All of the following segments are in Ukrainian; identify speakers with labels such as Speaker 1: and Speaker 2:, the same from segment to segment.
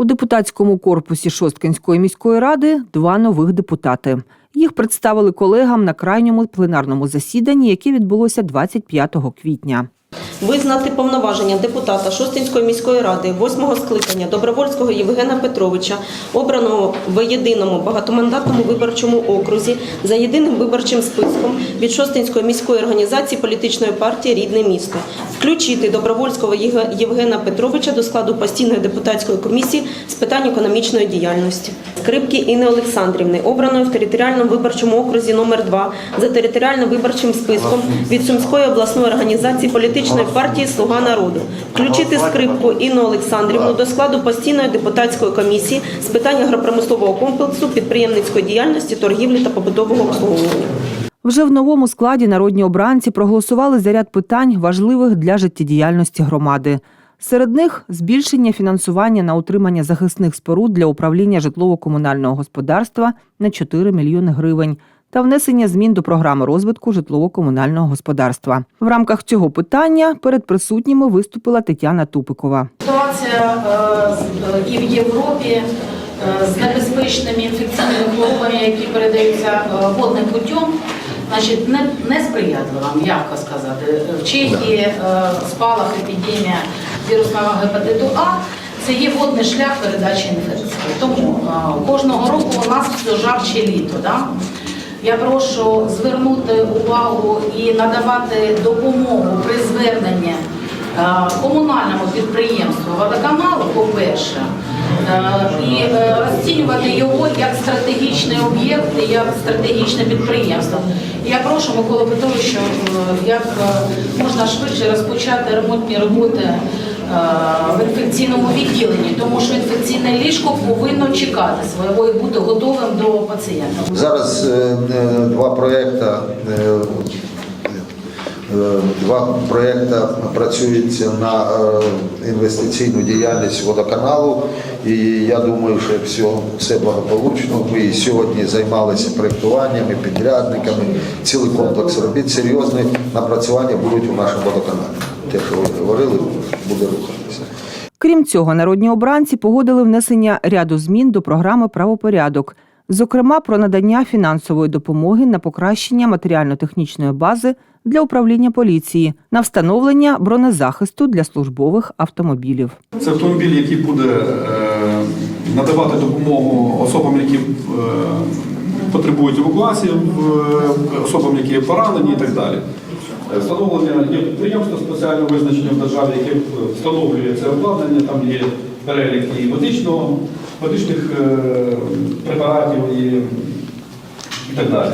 Speaker 1: У депутатському корпусі Шосткинської міської ради два нових депутати. Їх представили колегам на крайньому пленарному засіданні, яке відбулося 25 квітня.
Speaker 2: Визнати повноваження депутата Шостинської міської ради восьмого скликання Добровольського Євгена Петровича, обраного в єдиному багатомандатному виборчому окрузі за єдиним виборчим списком від Шостинської міської організації політичної партії Рідне місто, включити Добровольського Євгена Петровича до складу постійної депутатської комісії з питань економічної діяльності. Скрипки Інни Олександрівни, обраної в територіальному виборчому окрузі номер 2 за територіальним виборчим списком від Сумської обласної організації політичної партії Слуга народу, включити скрипку Інну Олександрівну до складу постійної депутатської комісії з питань агропромислового комплексу, підприємницької діяльності, торгівлі та побутового обслуговування.
Speaker 1: Вже в новому складі народні обранці проголосували за ряд питань, важливих для життєдіяльності громади. Серед них збільшення фінансування на утримання захисних споруд для управління житлово-комунального господарства на 4 мільйони гривень та внесення змін до програми розвитку житлово-комунального господарства. В рамках цього питання перед присутніми виступила Тетяна Тупикова.
Speaker 3: Ситуація е, з- і в Європі е, з небезпечними інфекційними хворобами, які передаються е, водним путем, значить, не, не сприятлива, м'яко сказати. В Чехії е, спалах епідемія вірусного гепатиту А. Це є водний шлях передачі інфекції. Тому е, кожного року у нас все жарче літо. Да? Я прошу звернути увагу і надавати допомогу при зверненні е, комунальному підприємству водоканалу, по-перше, і е, розцінювати його як стратегічний об'єкт, і як стратегічне підприємство. Я прошу Миколу Петровича, е, як е, можна швидше розпочати ремонтні роботи в інфекційному відділенні, тому що інфекційне ліжко повинно чекати свого і бути готовим до пацієнта.
Speaker 4: Зараз е, е, два проекти. Е, Два проекти працюються на е, інвестиційну діяльність водоканалу, і я думаю, що все, все благополучно. Ми сьогодні займалися проєктуваннями, підрядниками, цілий комплекс робіт. Серйозні напрацювання будуть у нашому водоканалі. Те, що ви говорили, буде рухатися.
Speaker 1: Крім цього, народні обранці погодили внесення ряду змін до програми правопорядок, зокрема про надання фінансової допомоги на покращення матеріально-технічної бази для управління поліції на встановлення бронезахисту для службових автомобілів.
Speaker 5: Це автомобіль, який буде е, надавати допомогу особам, які е, потребують евакуації, в- особам, які поранені і так далі. Е, Встановлення є підприємство спеціального визначення в державі, яке встановлює це обладнання, там є перелік і медичного, медичних е, препаратів і, і так далі.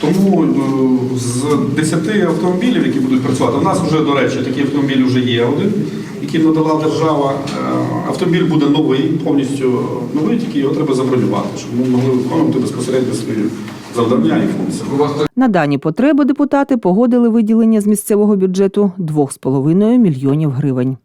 Speaker 5: Тому е, з 10 автомобілів, які будуть працювати, у нас вже, до речі, такий автомобіль вже є один, який надала держава. Е, Автомобіль буде новий, повністю новий, тільки його треба забронювати, щоб ми могли виконувати безпосередньо свої завдання і функції.
Speaker 1: На дані потреби депутати погодили виділення з місцевого бюджету 2,5 мільйонів гривень.